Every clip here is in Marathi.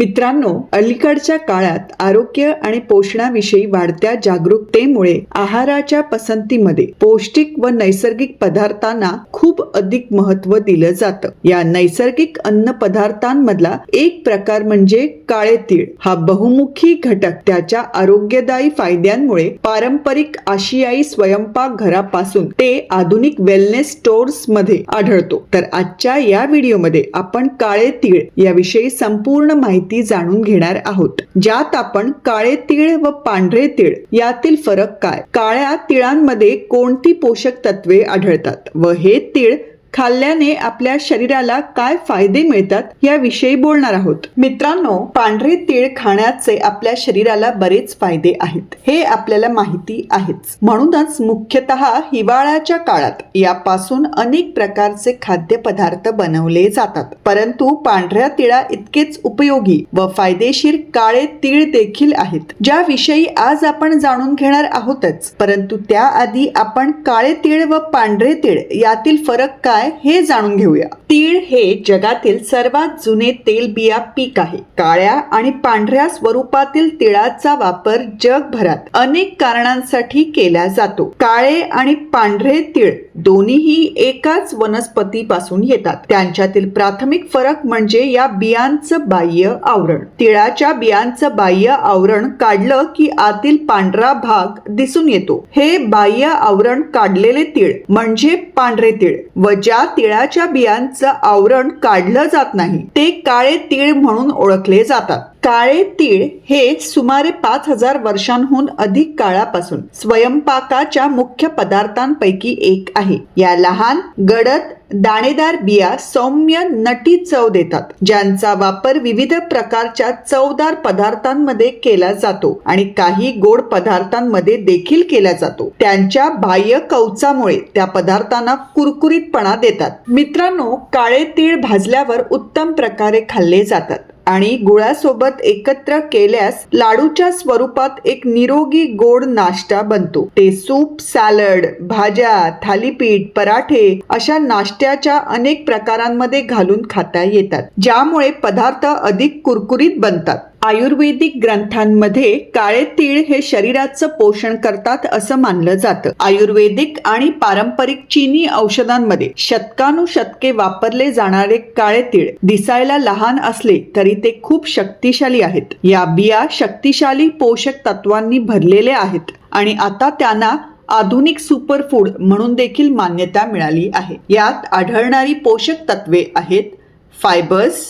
मित्रांनो अलीकडच्या काळात आरोग्य आणि पोषणाविषयी वाढत्या जागरूकतेमुळे आहाराच्या पसंतीमध्ये पौष्टिक व नैसर्गिक पदार्थांना खूप अधिक महत्त्व दिलं जातं. या नैसर्गिक अन्न पदार्थांमधला एक प्रकार म्हणजे काळे तीळ हा बहुमुखी घटक त्याच्या आरोग्यदायी फायद्यांमुळे पारंपरिक आशियाई स्वयंपाक घरापासून ते आधुनिक वेलनेस स्टोर्समध्ये आढळतो. तर आजच्या या व्हिडिओमध्ये आपण काळे तीळ याविषयी संपूर्ण माहिती जाणून घेणार आहोत. ज्यात आपण काळे तीळ व पांढरे तीळ यातील फरक काय? काळ्या तिळांमध्ये कोणती पोषक तत्वे आढळतात? व हे तीळ खाल्ल्याने आपल्या शरीराला काय फायदे मिळतात याविषयी बोलणार आहोत. मित्रांनो पांढरे तीळ खाण्याचे आपल्या शरीराला बरेच फायदे आहेत. हे आपल्याला माहिती आहेच. म्हणूनच मुख्यतः हिवाळ्याच्या काळात यापासून अनेक प्रकारचे खाद्यपदार्थ बनवले जातात. परंतु पांढऱ्या तिळा इतकेच उपयोगी व फायदेशीर काळे तीळ देखील आहेत ज्याविषयी आज आपण जाणून घेणार आहोतच. परंतु त्याआधी आपण काळे तीळ व पांढरे तीळ यातील फरक काय हे जाणून घेऊया. तीळ हे जगातील सर्वात जुने तेलबिया पीक आहे. काळ्या आणि पांढऱ्या स्वरूपातील तिळाचा वापर जगभरात अनेक कारणांसाठी केला जातो. काळे आणि पांढरे तीळ दोन्हीही एकाच वनस्पतीपासून येतात. त्यांच्यातील प्राथमिक फरक म्हणजे या बियांचं बाह्य आवरण. तिळाच्या बियांचं बाह्य आवरण काढलं की आतील पांढरा भाग दिसून येतो. हे बाह्य आवरण काढलेले तीळ म्हणजे पांढरे तीळ व ज्या तिळाच्या बियांचं आवरण काढलं जात नाही ते काळे तीळ म्हणून ओळखले जातात. काळे तीळ हे सुमारे पाच हजार वर्षांहून अधिक काळापासून स्वयंपाकाच्या मुख्य पदार्थांपैकी एक आहे. या लहान गडद दाणेदार बिया सौम्य नटी चव देतात ज्यांचा वापर विविध प्रकारच्या चवदार पदार्थांमध्ये केला जातो आणि काही गोड पदार्थांमध्ये देखील केला जातो. त्यांच्या बाह्य कवचामुळे त्या पदार्थांना कुरकुरीतपणा देतात. मित्रांनो काळे तीळ भाजल्यावर उत्तम प्रकारे खाल्ले जातात. आणि गुळासोबत एकत्र केल्यास लाडूच्या स्वरूपात एक निरोगी गोड नाश्ता बनतो. ते सूप सॅलड भाज्या थालीपीठ पराठे अशा नाश्त्याच्या अनेक प्रकारांमध्ये घालून खाता येतात ज्यामुळे पदार्थ अधिक कुरकुरीत बनतात. आयुर्वेदिक ग्रंथांमध्ये काळे तीळ हे शरीराचं पोषण करतात असं मानलं जातं. आयुर्वेदिक आणि पारंपरिक चीनी औषधांमध्ये शतकानुशतके वापरले जाणारे काळे तीळ दिसायला लहान असले तरी ते खूप शक्तिशाली आहेत. या बिया शक्तिशाली पोषक तत्वांनी भरलेले आहेत आणि आता त्यांना आधुनिक सुपरफूड म्हणून देखील मान्यता मिळाली आहे. यात आढळणारी पोषक तत्वे आहेत fibres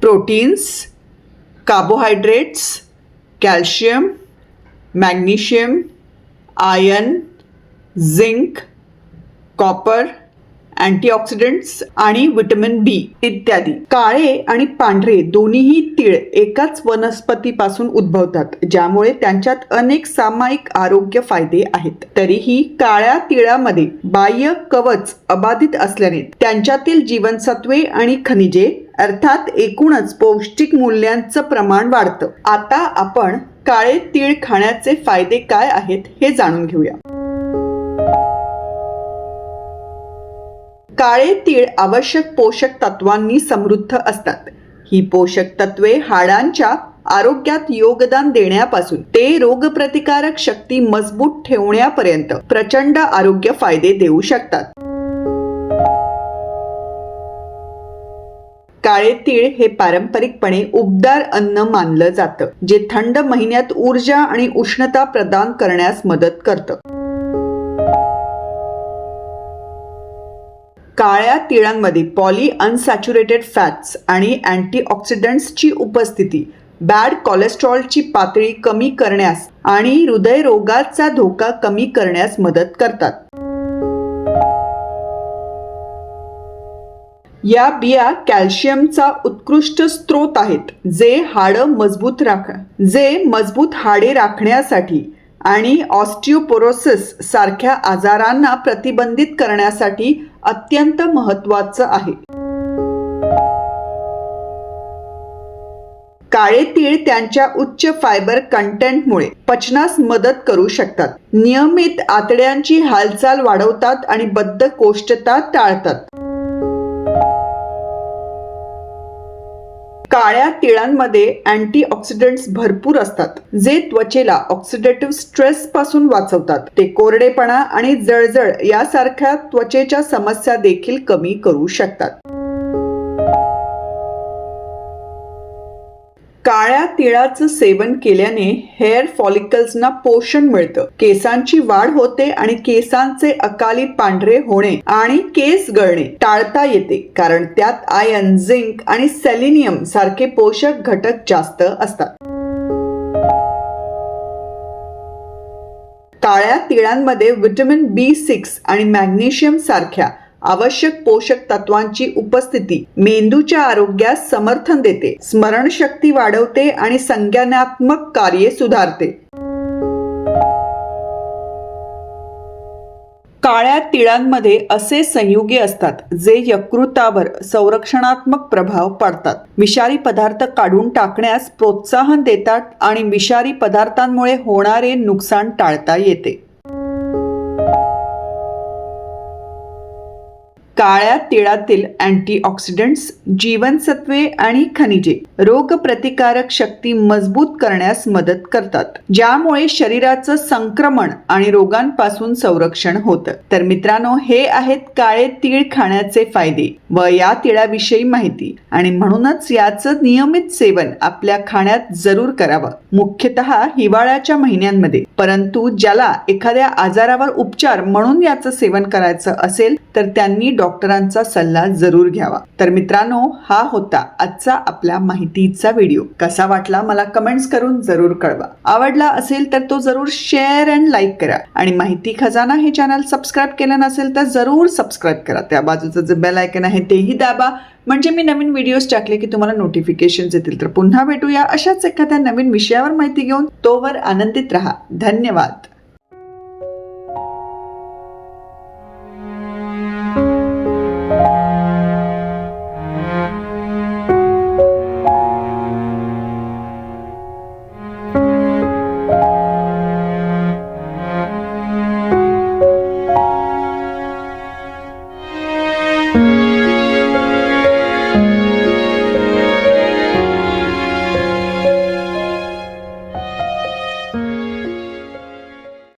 proteins carbohydrates calcium magnesium iron zinc copper antioxidants आणि विटॅमिन बी इत्यादी. काळे आणि पांढरे दोन्हीही तीळ एकाच वनस्पतीपासून उद्भवतात ज्यामुळे त्यांच्यात अनेक सामायिक आरोग्य फायदे आहेत. तरीही काळ्या तिळामध्ये बाह्य कवच अबाधित असल्याने त्यांच्यातील जीवनसत्वे आणि खनिजे अर्थात एकूणच पौष्टिक मूल्यांचं प्रमाण वाढतं. आता आपण काळे तीळ खाण्याचे फायदे काय आहेत हे जाणून घेऊया. काळे तीळ आवश्यक पोषक तत्वांनी समृद्ध असतात. ही पोषक तत्वे हाडांच्या आरोग्यात योगदान देण्यापासून ते रोगप्रतिकारक शक्ती मजबूत ठेवण्यापर्यंत प्रचंड आरोग्य फायदे देऊ शकतात. काळे तीळ हे पारंपरिकपणे उबदार अन्न मानलं जातं जे थंड महिन्यात ऊर्जा आणि उष्णता प्रदान करण्यास मदत करतं. काळ्या तिळांमध्ये पॉली अनसॅच्युरेटेड फॅट्स आणि अँटीऑक्सिडंट्सची उपस्थिती बॅड कोलेस्ट्रॉलची पातळी कमी करण्यास आणि हृदयरोगाचा धोका कमी करण्यास मदत करतात. या बिया कॅल्शियमचा उत्कृष्ट स्रोत आहेत जे हाडं मजबूत राख जे मजबूत हाडे राखण्यासाठी आणि ऑस्टिओपोरोसिस सारख्या आजारांना प्रतिबंधित करण्यासाठी अत्यंत महत्वाचं आहे. काळे तीळ त्यांच्या उच्च फायबर कंटेंटमुळे पचनास मदत करू शकतात. नियमित आतड्यांची हालचाल वाढवतात आणि बद्धकोष्ठता टाळतात. काळ्या तिळांमध्ये अँटीऑक्सिडंट्स भरपूर असतात जे त्वचेला ऑक्सिडेटिव्ह स्ट्रेस पासून वाचवतात. ते कोरडेपणा आणि जळजळ यासारख्या त्वचेच्या समस्या देखील कमी करू शकतात. काळ्या तिळाचं सेवन केल्याने हेअर फॉलिकल्सना पोषण मिळतं. केसांची वाढ होते आणि केसांचे अकाली पांढरे होणे आणि केस गळणे टाळता येते कारण त्यात आयन झिंक आणि सेलिनियम सारखे पोषक घटक जास्त असतात. काळ्या तिळांमध्ये व्हिटॅमिन बी सिक्स आणि मॅग्नेशियम सारख्या आवश्यक पोषक तत्वांची उपस्थिती मेंदूच्या आरोग्यास समर्थन देते स्मरणशक्ती वाढवते आणि संज्ञानात्मक कार्ये सुधारते. काळ्या तिळांमध्ये असे संयुगे असतात जे यकृतावर संरक्षणात्मक प्रभाव पाडतात. विषारी पदार्थ काढून टाकण्यास प्रोत्साहन देतात आणि विषारी पदार्थांमुळे होणारे नुकसान टाळता येते. काळ्या तिळातील अँटीऑक्सिडंट्स जीवनसत्वे आणि खनिजे रोगप्रतिकारक शक्ती मजबूत करण्यास मदत करतात ज्यामुळे शरीराचं संक्रमण आणि रोगांपासून संरक्षण होतं. तर मित्रांनो हे आहेत काळे तीळ खाण्याचे फायदे व या तिळाविषयी माहिती. आणि म्हणूनच याचं नियमित सेवन आपल्या खाण्यात जरूर करावं. मुख्यतः हिवाळ्याच्या महिन्यांमध्ये. परंतु ज्याला एखाद्या आजारावर उपचार म्हणून याचं सेवन करायचं असेल तर त्यांनी डॉक्टरांचा सल्ला जरूर घ्यावा. तर मित्रांनो हा होता आजचा आपल्या माहितीचा व्हिडिओ. कसा वाटला मला कमेंट्स करून जरूर कळवा. आवडला असेल तर तो जरूर शेअर अँड लाईक करा. आणि माहिती खजाना हे चॅनल सबस्क्राईब केलं नसेल तर जरूर सबस्क्राईब करा. त्या बाजूचं जे बेल आयकन आहे तेही दाबा. म्हणजे मी नवीन व्हिडिओज टाकले की तुम्हाला नोटिफिकेशन येतील. तर पुन्हा भेटूया अशाच एखाद्या नवीन विषयावर माहिती घेऊन. तोवर आनंदित राहा. धन्यवाद.